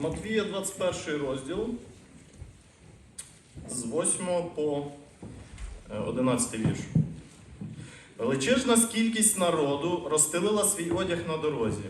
Матвія 21 розділ з 8 по е, 11 вірш. Величезна кількість народу розстелила свій одяг на дорозі,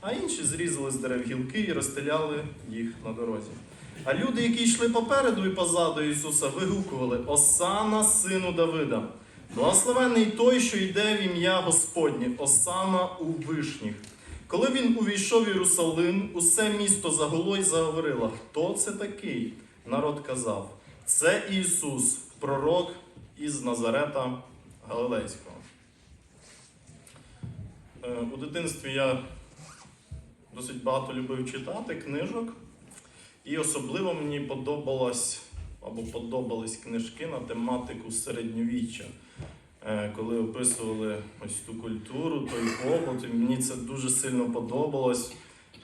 а інші зрізали з дерев гілки і розстеляли їх на дорозі. А люди, які йшли попереду і позаду Ісуса, вигукували Осана сину Давида. Благословений той, що йде в ім'я Господнє, Осана у вишніх. Коли він увійшов в Єрусалим, усе місто загуло й заговорило, хто це такий? Народ казав, це Ісус, пророк із Назарета Галилейського. Е, У дитинстві я досить багато любив читати книжок, і особливо мені подобалось або подобались книжки на тематику середньовіччя. Е, Коли описували ось ту культуру, той побут, і мені це дуже сильно подобалось.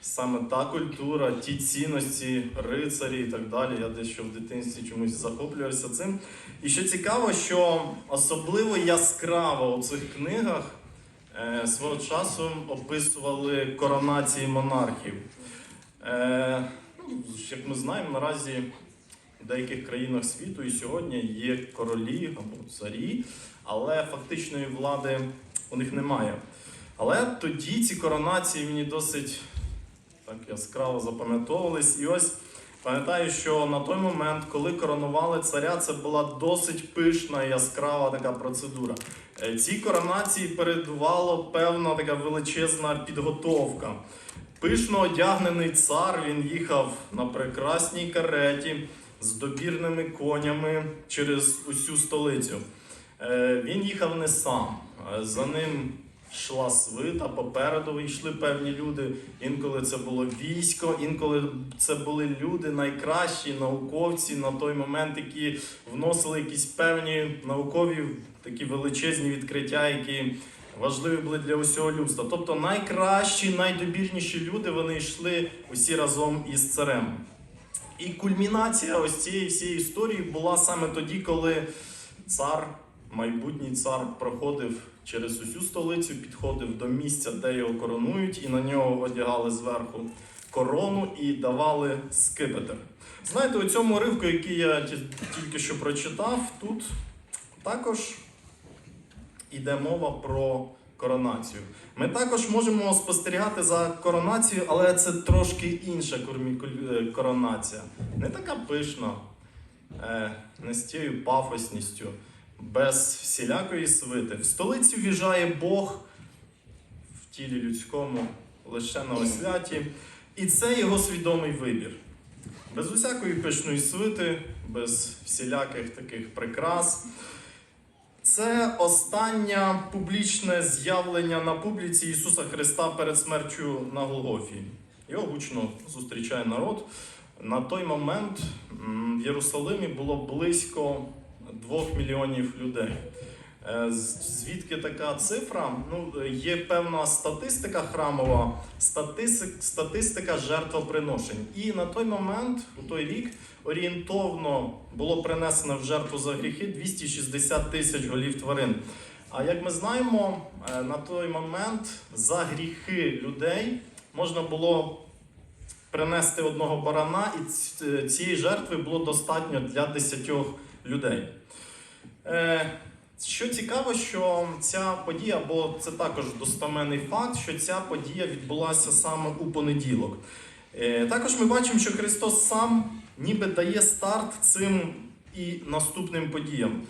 Саме та культура, ті цінності, рицарі і так далі. Я дещо в дитинстві чомусь захоплювався цим. І що цікаво, що особливо яскраво у цих книгах е, свого часу описували коронації монархів. Е, ну, як ми знаємо, наразі в деяких країнах світу і сьогодні є королі або царі, але фактичної влади у них немає. Але тоді ці коронації мені досить так яскраво запам'ятовувались. І ось пам'ятаю, що на той момент, коли коронували царя, це була досить пишна і яскрава така процедура. Е, Цій коронації передувала певна така величезна підготовка. Пишно одягнений цар він їхав на прекрасній кареті з добірними конями через усю столицю. Е, Він їхав не сам, е, за ним йшла свита, попереду йшли певні люди. Інколи це було військо, інколи це були люди найкращі науковці на той момент, які вносили якісь певні наукові такі величезні відкриття, які важливі були для усього людства. Тобто найкращі, найдобірніші люди вони йшли усі разом із царем. І кульмінація ось цієї всієї історії була саме тоді, коли цар, майбутній цар, проходив через усю столицю, підходив до місця, де його коронують, і на нього одягали зверху корону і давали скипетр. Знаєте, у цьому уривку, який я тільки що прочитав, тут також йде мова про коронацію. Ми також можемо спостерігати за коронацією, але це трошки інша е, коронація. Не така пишна, е, не з тією пафосністю, без всілякої свити. В столицю в'їжджає Бог в тілі людському, лише на освяті, і це його свідомий вибір. Без усякої пишної свити, без всіляких таких прикрас. Це останнє публічне з'явлення на публіці Ісуса Христа перед смертю на Голгофі. Його гучно зустрічає народ. На той момент в Єрусалимі було близько 2 мільйонів людей. Е, Звідки така цифра? Ну, е, є певна статистика храмова, статистик, статистика жертвоприношень. І на той момент, у той рік, орієнтовно було принесено в жертву за гріхи 260 тисяч голів тварин. А як ми знаємо, е, на той момент за гріхи людей можна було принести одного барана, і цієї жертви було достатньо для 10 людей. Що цікаво, що ця подія, бо це також достоменний факт, що ця подія відбулася саме у понеділок. Е, Також ми бачимо, що Христос сам ніби дає старт цим і наступним подіям.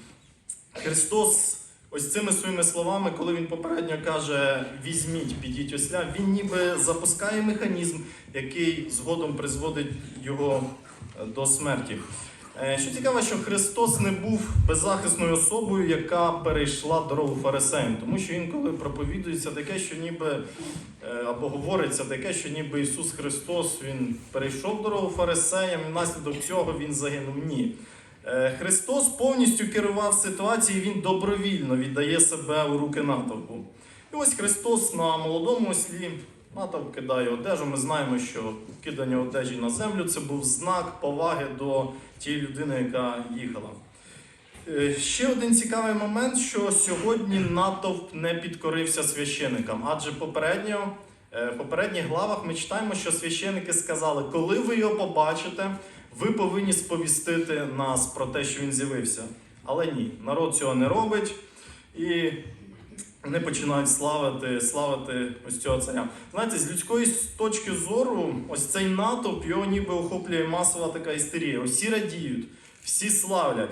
Христос ось цими своїми словами, коли він попередньо каже візьміть, підіть осля, він ніби запускає механізм, який згодом призводить його е, до смерті. Е, Що цікаво, що Христос не був беззахисною особою, яка перейшла дорогу фарисеям, тому що інколи проповідується таке, що ніби е, або говориться таке, що ніби Ісус Христос він перейшов дорогу фарисеям, і внаслідок цього він загинув. Ні. Е, Христос повністю керував ситуацією, він добровільно віддає себе у руки натовпу. І ось Христос на молодому ослі натовп кидає одежу. Ми знаємо, що кидання одежі на землю це був знак поваги до тієї людини, яка їхала. Е, Ще один цікавий момент, що сьогодні натовп не підкорився священикам, адже попередньо Е, В попередніх главах ми читаємо, що священники сказали, коли ви його побачите, ви повинні сповістити нас про те, що він з'явився. Але ні, народ цього не робить. І вони починають славити, славити ось цього царя. Знаєте, з людської точки зору, ось цей натовп його ніби охоплює масова така істерія. Усі радіють, всі славлять.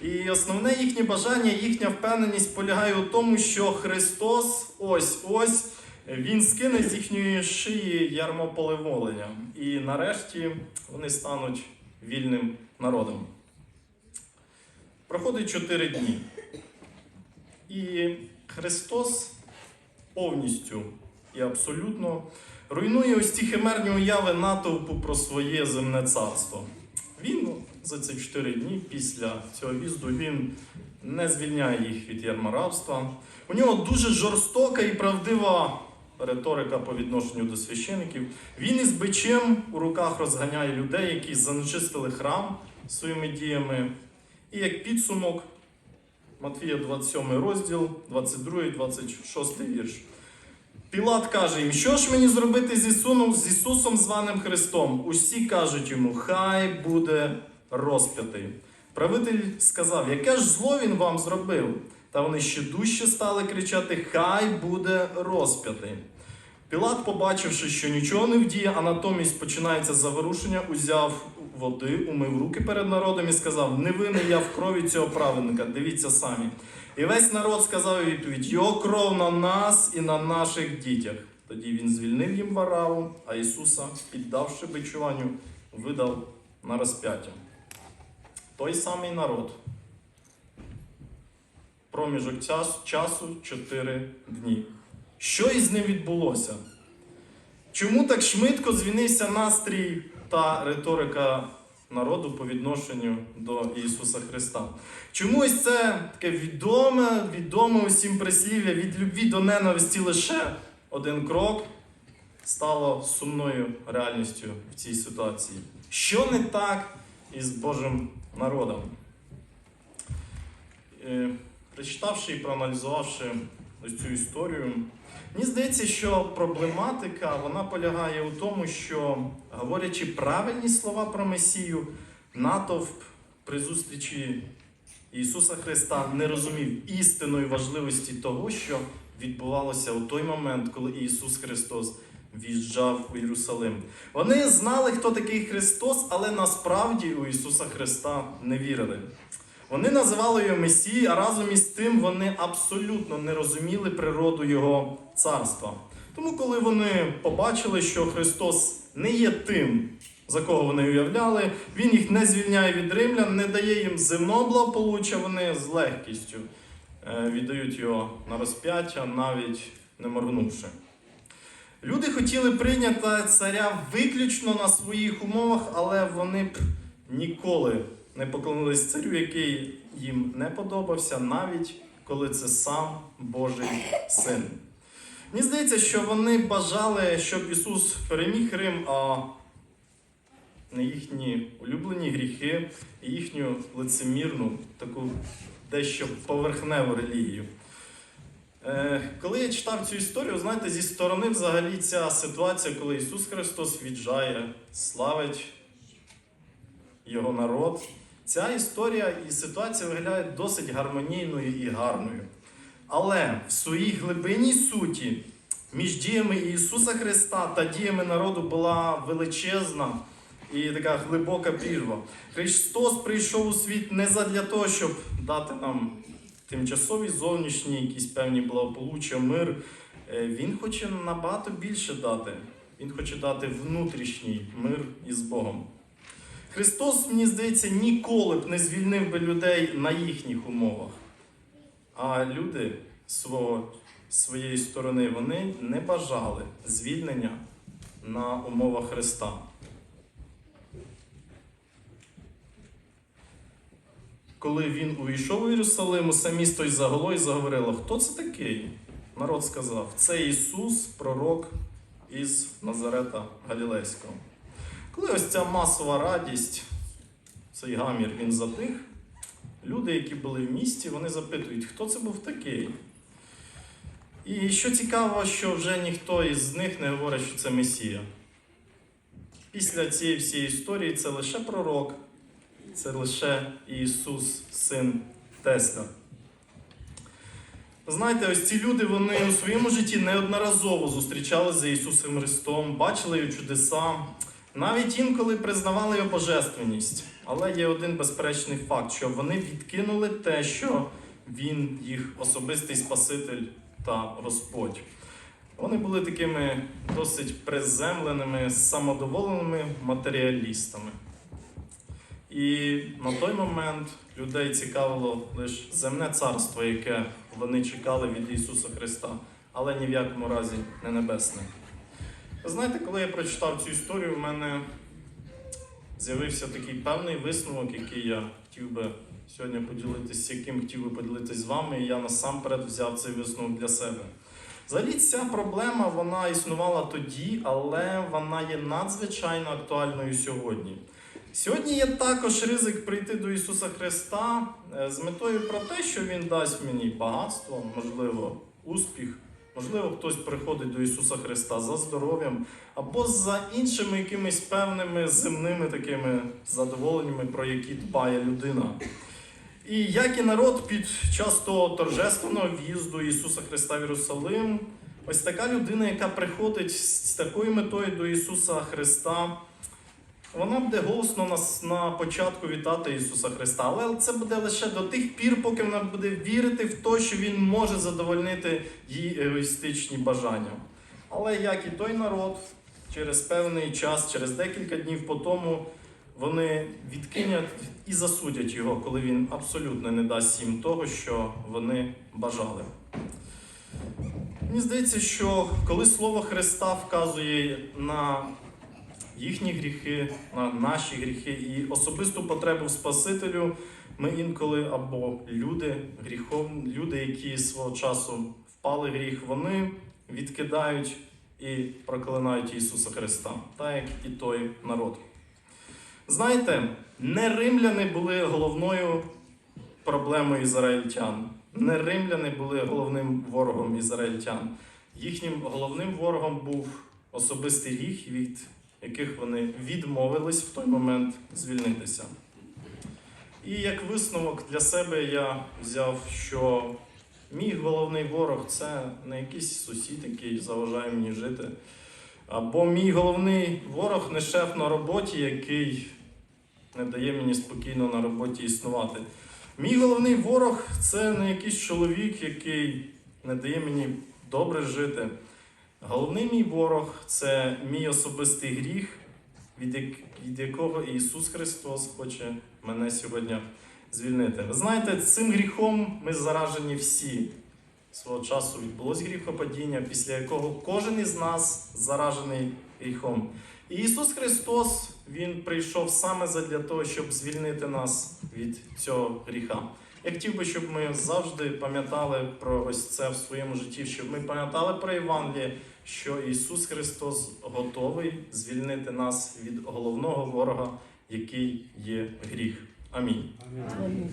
І основне їхнє бажання, їхня впевненість полягає у тому, що Христос ось ось він скине з їхньої шиї ярмо полеволення. І нарешті вони стануть вільним народом. Проходить чотири дні. І Христос повністю і абсолютно руйнує ось ці химерні уяви натовпу про своє земне царство. Він за ці чотири дні після цього візду він не звільняє їх від ярмарабства. У нього дуже жорстока і правдива риторика по відношенню до священиків. Він із бичем у руках розганяє людей, які занечистили храм своїми діями. І як підсумок, Матвія 27 розділ, 22, 26 вірш. Пілат каже їм, що ж мені зробити з Ісусом, з Ісусом званим Христом? Усі кажуть йому, хай буде розп'ятий. Правитель сказав, яке ж зло він вам зробив? Та вони ще дужче стали кричати: Хай буде розп'ятий. Пілат, побачивши, що нічого не вдіє, а натомість починається заворушення, узяв води, умив руки перед народом і сказав: Не винний я в крові цього праведника, дивіться самі. І весь народ сказав у відповідь: Його кров на нас і на наших дітях. Тоді він звільнив їм вараву, а Ісуса, піддавши бичуванню, видав на розп'яття. Той самий народ. Проміжок часу 4 дні. Що із ним відбулося? Чому так швидко змінився настрій та риторика народу по відношенню до Ісуса Христа? Чому ось це таке відоме, відоме усім прислів'я від любві до ненависті лише один крок стало сумною реальністю в цій ситуації? Що не так із Божим народом? Е, Прочитавши і проаналізувавши ось цю історію, мені здається, що проблематика вона полягає у тому, що говорячи правильні слова про Месію, натовп при зустрічі Ісуса Христа не розумів істинної важливості того, що відбувалося у той момент, коли Ісус Христос в'їжджав у Єрусалим. Вони знали, хто такий Христос, але насправді у Ісуса Христа не вірили. Вони називали його Месією, а разом із тим вони абсолютно не розуміли природу Його царства. Тому, коли вони побачили, що Христос не є тим, за кого вони уявляли, Він їх не звільняє від римлян, не дає їм земного благополуччя, вони з легкістю е, віддають його на розп'яття, навіть не моргнувши. Люди хотіли прийняти царя виключно на своїх умовах, але вони б ніколи не поклонились царю, який їм не подобався, навіть коли це сам Божий син. Мені здається, що вони бажали, щоб Ісус переміг Рим, а не їхні улюблені гріхи і їхню лицемірну, таку дещо поверхневу релігію. Е, Коли я читав цю історію, знаєте, зі сторони взагалі ця ситуація, коли Ісус Христос віджає, славить його народ. Ця історія і ситуація виглядає досить гармонійною і гарною. Але в своїй глибинній суті між діями Ісуса Христа та діями народу була величезна і така глибока прірва. Христос прийшов у світ не задля того, щоб дати нам тимчасові зовнішні якісь певні благополуччя, мир. Е, Він хоче набагато більше дати. Він хоче дати внутрішній мир із Богом. Христос, мені здається, ніколи б не звільнив би людей на їхніх умовах. А люди свого, своєї сторони вони не бажали звільнення на умовах Христа. Коли він увійшов у Єрусалим, усе місто й заголо і заговорило, хто це такий? Народ сказав, це Ісус, пророк із Назарета Галілейського. Коли ось ця масова радість, цей гамір, він затих, люди, які були в місті, вони запитують, хто це був такий. І що цікаво, що вже ніхто із них не говорить, що це Месія. Після цієї всієї історії це лише пророк, це лише Ісус, син Тесля. Знаєте, ось ці люди вони у своєму житті неодноразово зустрічалися з Ісусом Христом, бачили його чудеса, навіть інколи признавали його божественність. Але є один безперечний факт, що вони відкинули те, що Він їх особистий Спаситель та Господь. Вони були такими досить приземленими, самодоволеними матеріалістами. І на той момент людей цікавило лише земне царство, яке вони чекали від Ісуса Христа, але ні в якому разі не небесне. Знаєте, коли я прочитав цю історію, в мене з'явився такий певний висновок, який я хотів би сьогодні поділитися, яким хотів би поділитися з вами, і я насамперед взяв цей висновок для себе. Взагалі, ця проблема вона існувала тоді, але вона є надзвичайно актуальною сьогодні. Сьогодні є також ризик прийти до Ісуса Христа е, з метою про те, що Він дасть мені багатство, можливо, успіх, можливо, хтось приходить до Ісуса Христа за здоров'ям або за іншими якимись певними земними такими задоволеннями, про які дбає людина. І як і народ під час того торжественного в'їзду Ісуса Христа в Єрусалим, ось така людина, яка приходить з такою метою до Ісуса Христа, вона буде голосно на, на початку вітати Ісуса Христа, але це буде лише до тих пір, поки вона буде вірити в те, що Він може задовольнити її егоїстичні бажання. Але як і той народ, через певний час, через декілька днів по тому, вони відкинуть і засудять його, коли він абсолютно не дасть їм того, що вони бажали. Мені здається, що коли слово Христа вказує на їхні гріхи, на наші гріхи і особисту потребу в Спасителю, ми інколи або люди, гріхов, люди, які свого часу впали в гріх, вони відкидають і проклинають Ісуса Христа, так як і той народ. Знаєте, не римляни були головною проблемою ізраїльтян. Не римляни були головним ворогом ізраїльтян. Їхнім головним ворогом був особистий гріх, від яких вони відмовились в той момент звільнитися. І як висновок для себе я взяв, що мій головний ворог це не якийсь сусід, який заважає мені жити. Або мій головний ворог не шеф на роботі, який не дає мені спокійно на роботі існувати. Мій головний ворог це не якийсь чоловік, який не дає мені добре жити. Головний мій ворог це мій особистий гріх, від, як, від якого Ісус Христос хоче мене сьогодні звільнити. Ви знаєте, цим гріхом ми заражені всі. Свого часу відбулось гріхопадіння, після якого кожен із нас заражений гріхом. І Ісус Христос Він прийшов саме задля того, щоб звільнити нас від цього гріха. Я хотів би, щоб ми завжди пам'ятали про ось це в своєму житті, щоб ми пам'ятали про Євангеліє, що Ісус Христос готовий звільнити нас від головного ворога, який є гріх. Амінь. Амінь.